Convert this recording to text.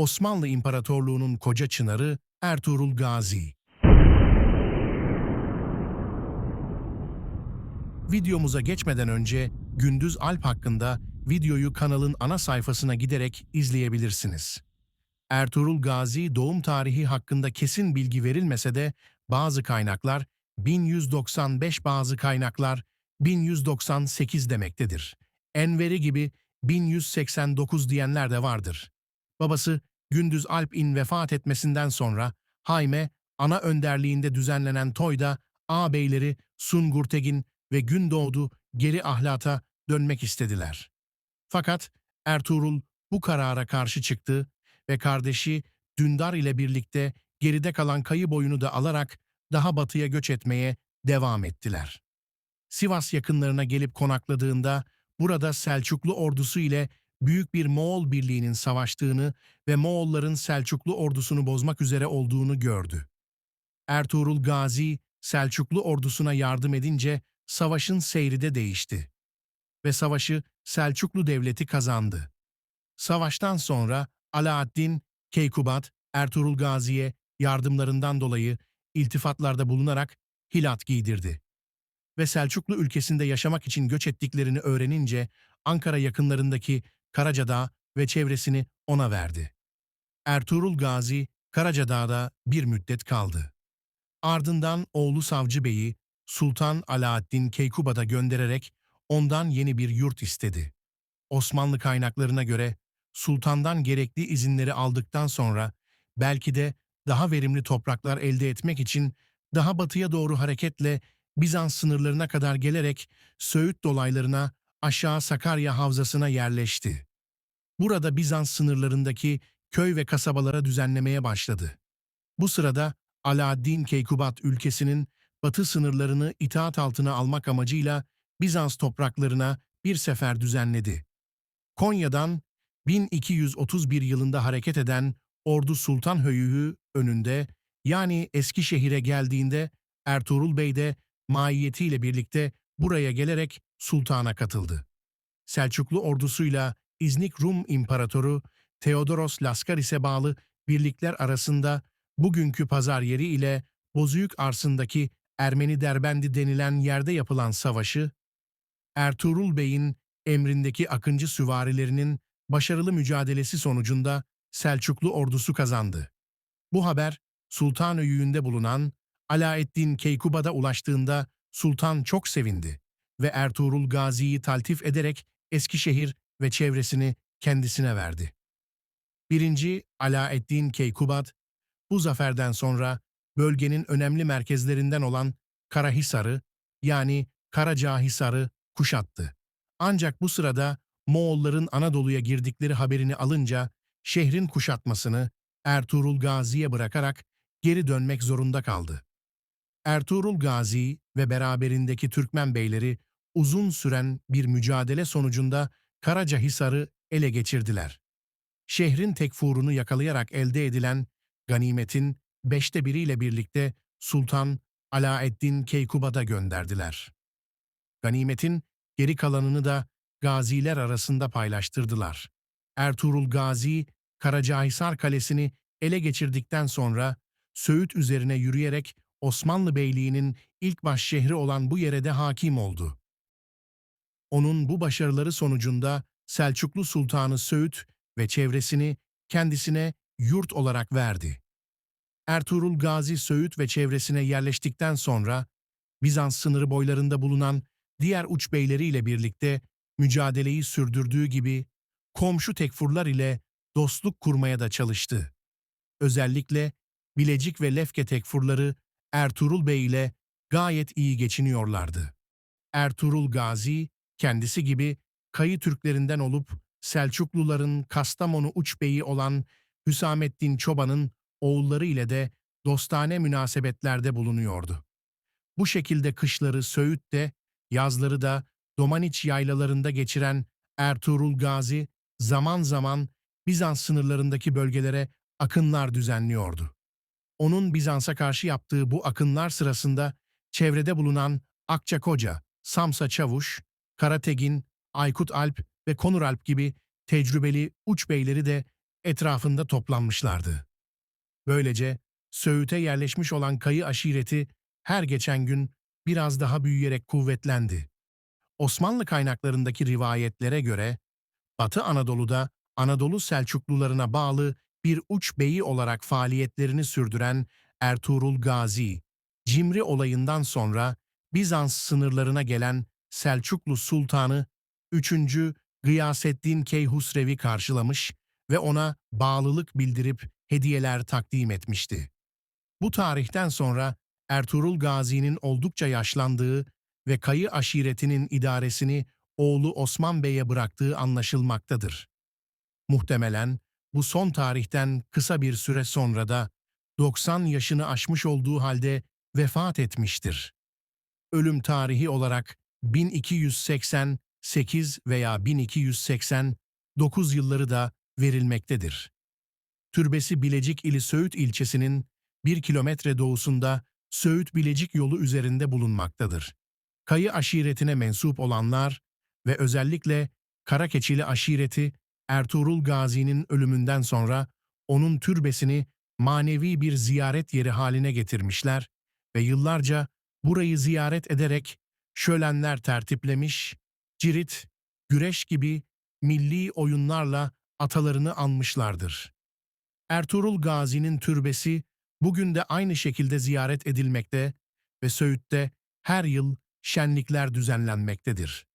Osmanlı İmparatorluğu'nun koca çınarı Ertuğrul Gazi. Videomuza geçmeden önce Gündüz Alp hakkında videoyu kanalın ana sayfasına giderek izleyebilirsiniz. Ertuğrul Gazi doğum tarihi hakkında kesin bilgi verilmese de bazı kaynaklar 1195 bazı kaynaklar 1198 demektedir. Enveri gibi 1189 diyenler de vardır. Babası Gündüz Alp'in vefat etmesinden sonra Hayme ana önderliğinde düzenlenen toyda ağabeyleri Sungurtegin ve Gündoğdu geri ahlata dönmek istediler. Fakat Ertuğrul bu karara karşı çıktı ve kardeşi Dündar ile birlikte geride kalan kayı boyunu da alarak daha batıya göç etmeye devam ettiler. Sivas yakınlarına gelip konakladığında burada Selçuklu ordusu ile büyük bir Moğol birliğinin savaştığını ve Moğolların Selçuklu ordusunu bozmak üzere olduğunu gördü. Ertuğrul Gazi Selçuklu ordusuna yardım edince savaşın seyri de değişti ve savaşı Selçuklu devleti kazandı. Savaştan sonra Alaaddin Keykubat Ertuğrul Gazi'ye yardımlarından dolayı iltifatlarda bulunarak hilat giydirdi. Ve Selçuklu ülkesinde yaşamak için göç ettiklerini öğrenince Ankara yakınlarındaki Karacadağ ve çevresini ona verdi. Ertuğrul Gazi Karacadağ'da bir müddet kaldı. Ardından oğlu Savcı Bey'i Sultan Alaaddin Keykubad'a göndererek ondan yeni bir yurt istedi. Osmanlı kaynaklarına göre sultandan gerekli izinleri aldıktan sonra belki de daha verimli topraklar elde etmek için daha batıya doğru hareketle Bizans sınırlarına kadar gelerek Söğüt dolaylarına aşağı Sakarya havzasına yerleşti. Burada Bizans sınırlarındaki köy ve kasabalara düzenlemeye başladı. Bu sırada Alaaddin Keykubat ülkesinin batı sınırlarını itaat altına almak amacıyla Bizans topraklarına bir sefer düzenledi. Konya'dan 1231 yılında hareket eden Ordu Sultan Höyü'yü önünde yani Eskişehir'e geldiğinde Ertuğrul Bey de maiyetiyle birlikte buraya gelerek sultana katıldı. Selçuklu ordusuyla İznik Rum İmparatoru Theodoros Laskaris'e bağlı birlikler arasında bugünkü pazar yeri ile Bozüyük Arsı'ndaki Ermeni Derbendi denilen yerde yapılan savaşı, Ertuğrul Bey'in emrindeki Akıncı süvarilerinin başarılı mücadelesi sonucunda Selçuklu ordusu kazandı. Bu haber Sultanöyü'nde bulunan Alaeddin Keykubad'a ulaştığında Sultan çok sevindi ve Ertuğrul Gazi'yi taltif ederek Eskişehir ve çevresini kendisine verdi. 1. Alaeddin Keykubad, bu zaferden sonra bölgenin önemli merkezlerinden olan Karahisar'ı yani Karacahisar'ı kuşattı. Ancak bu sırada Moğolların Anadolu'ya girdikleri haberini alınca şehrin kuşatmasını Ertuğrul Gazi'ye bırakarak geri dönmek zorunda kaldı. Ertuğrul Gazi ve beraberindeki Türkmen beyleri uzun süren bir mücadele sonucunda Karacahisar'ı ele geçirdiler. Şehrin tekfurunu yakalayarak elde edilen ganimetin beşte biriyle birlikte Sultan Alaeddin Keykubad'a gönderdiler. Ganimetin geri kalanını da gaziler arasında paylaştırdılar. Ertuğrul Gazi, Karacahisar Kalesi'ni ele geçirdikten sonra Söğüt üzerine yürüyerek Osmanlı Beyliği'nin ilk baş şehri olan bu yere de hakim oldu. Onun bu başarıları sonucunda Selçuklu Sultanı Söğüt ve çevresini kendisine yurt olarak verdi. Ertuğrul Gazi Söğüt ve çevresine yerleştikten sonra Bizans sınırı boylarında bulunan diğer uç beyleriyle birlikte mücadeleyi sürdürdüğü gibi komşu tekfurlar ile dostluk kurmaya da çalıştı. Özellikle Bilecik ve Lefke tekfurları Ertuğrul Bey ile gayet iyi geçiniyorlardı. Ertuğrul Gazi kendisi gibi Kayı Türklerinden olup Selçukluların Kastamonu uç beyi olan Hüsamettin Çoban'ın oğulları ile de dostane münasebetlerde bulunuyordu. Bu şekilde kışları Söğüt'te, yazları da Domaniç yaylalarında geçiren Ertuğrul Gazi zaman zaman Bizans sınırlarındaki bölgelere akınlar düzenliyordu. Onun Bizans'a karşı yaptığı bu akınlar sırasında çevrede bulunan Akçakoca, Samsa Çavuş, Karategin, Aykut Alp ve Konur Alp gibi tecrübeli uç beyleri de etrafında toplanmışlardı. Böylece Söğüt'e yerleşmiş olan Kayı aşireti her geçen gün biraz daha büyüyerek kuvvetlendi. Osmanlı kaynaklarındaki rivayetlere göre Batı Anadolu'da Anadolu Selçuklularına bağlı bir uç beyi olarak faaliyetlerini sürdüren Ertuğrul Gazi, Cimri olayından sonra Bizans sınırlarına gelen Selçuklu Sultanı 3. Gıyasettin Keyhusrev'i karşılamış ve ona bağlılık bildirip hediyeler takdim etmişti. Bu tarihten sonra Ertuğrul Gazi'nin oldukça yaşlandığı ve Kayı aşiretinin idaresini oğlu Osman Bey'e bıraktığı anlaşılmaktadır. Muhtemelen bu son tarihten kısa bir süre sonra da 90 yaşını aşmış olduğu halde vefat etmiştir. Ölüm tarihi olarak 1288 veya 1289 yılları da verilmektedir. Türbesi Bilecik ili Söğüt ilçesinin 1 kilometre doğusunda Söğüt-Bilecik yolu üzerinde bulunmaktadır. Kayı aşiretine mensup olanlar ve özellikle Karakeçili aşireti Ertuğrul Gazi'nin ölümünden sonra onun türbesini manevi bir ziyaret yeri haline getirmişler ve yıllarca burayı ziyaret ederek şölenler tertiplemiş, cirit, güreş gibi milli oyunlarla atalarını anmışlardır. Ertuğrul Gazi'nin türbesi bugün de aynı şekilde ziyaret edilmekte ve Söğüt'te her yıl şenlikler düzenlenmektedir.